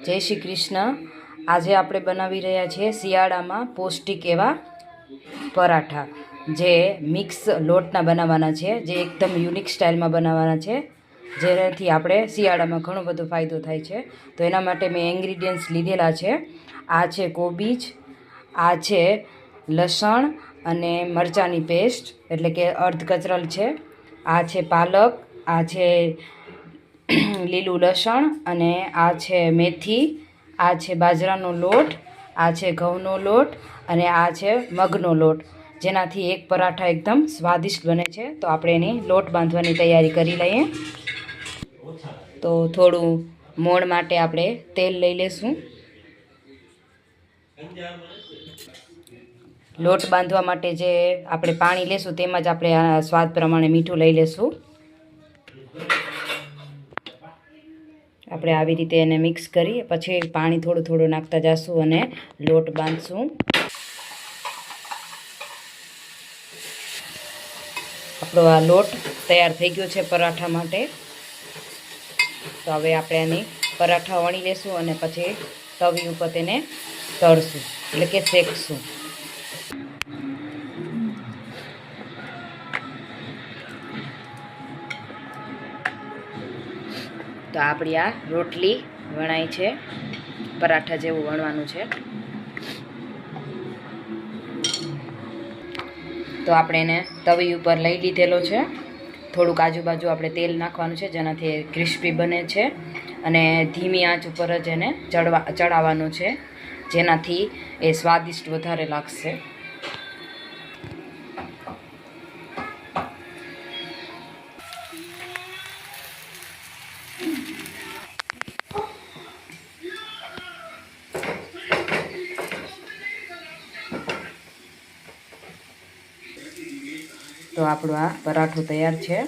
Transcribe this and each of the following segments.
જય શ્રી કૃષ્ણ. આજે આપણે બનાવી રહ્યા છીએ શિયાળામાં પૌષ્ટિક એવા પરાઠા, જે મિક્સ લોટના બનાવવાના છે, જે એકદમ યુનિક સ્ટાઇલમાં બનાવવાના છે, જેનાથી આપણે શિયાળામાં ઘણો બધો ફાયદો થાય છે. તો એના માટે મેં ઇન્ગ્રીડિયન્ટ્સ લીધેલા છે. આ છે કોબીજ, આ છે લસણ અને મરચાંની પેસ્ટ એટલે કે અર્ધ કચરલ છે. આ છે પાલક, આ છે લીલું લસણ અને આ છે મેથી, આ છે બાજરાનો લોટ, આ છે ઘઉંનો લોટ અને આ છે મગનો લોટ. જેનાથી એક પરાઠા એકદમ સ્વાદિષ્ટ બને છે. તો આપણે એની લોટ બાંધવાની તૈયારી કરી લઈએ. તો થોડું મોણ માટે આપણે તેલ લઈ લેશું. લોટ બાંધવા માટે જે આપણે પાણી લેશું, તેમાં જ આપણે સ્વાદ પ્રમાણે મીઠું લઈ લેશું. આપણે આવી રીતે એને મિક્સ કરી પછી પાણી થોડું થોડું નાખતા જઈશું અને લોટ બાંધશું. આપણો આ લોટ તૈયાર થઈ ગયો છે પરાઠા માટે. તો હવે આપણે આની પરાઠા વણી લેશું અને પછી તવી ઉપર તેને તળશું, એટલે કે શેકશું. તો આપણી આ રોટલી વણાય છે. પરાઠા જેવું વણવાનું છે. તો આપણે એને તવી ઉપર લઈ લીધેલો છે. થોડુંક આજુબાજુ આપણે તેલ નાખવાનું છે, જેનાથી ક્રિસ્પી બને છે. અને ધીમી આંચ ઉપર જ એને ચડવા ચડાવવાનું છે, જેનાથી એ સ્વાદિષ્ટ વધારે લાગશે. તો આપણો આ પરાઠો તૈયાર છે,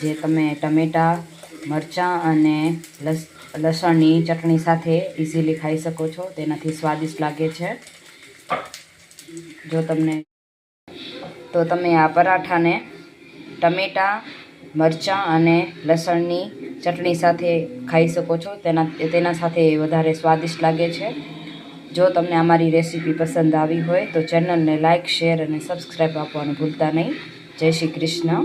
જે તમે ટમેટાં, મરચાં અને લસ, લસણની ચટણી સાથે ઇઝીલી ખાઈ શકો છો. તેનાથી સ્વાદિષ્ટ લાગે છે. જો તમને, તો તમે આ પરાઠાને ટમેટાં, મરચાં અને લસણની ચટણી સાથે ખાઈ શકો છો. તેના તેના સાથે વધારે સ્વાદિષ્ટ લાગે છે. જો તમને અમારી રેસીપી પસંદ આવી હોય તો ચેનલને લાઇક શેર અને સબસ્ક્રાઈબ આપવાનું ભૂલતા નહીં. જય શ્રી કૃષ્ણ.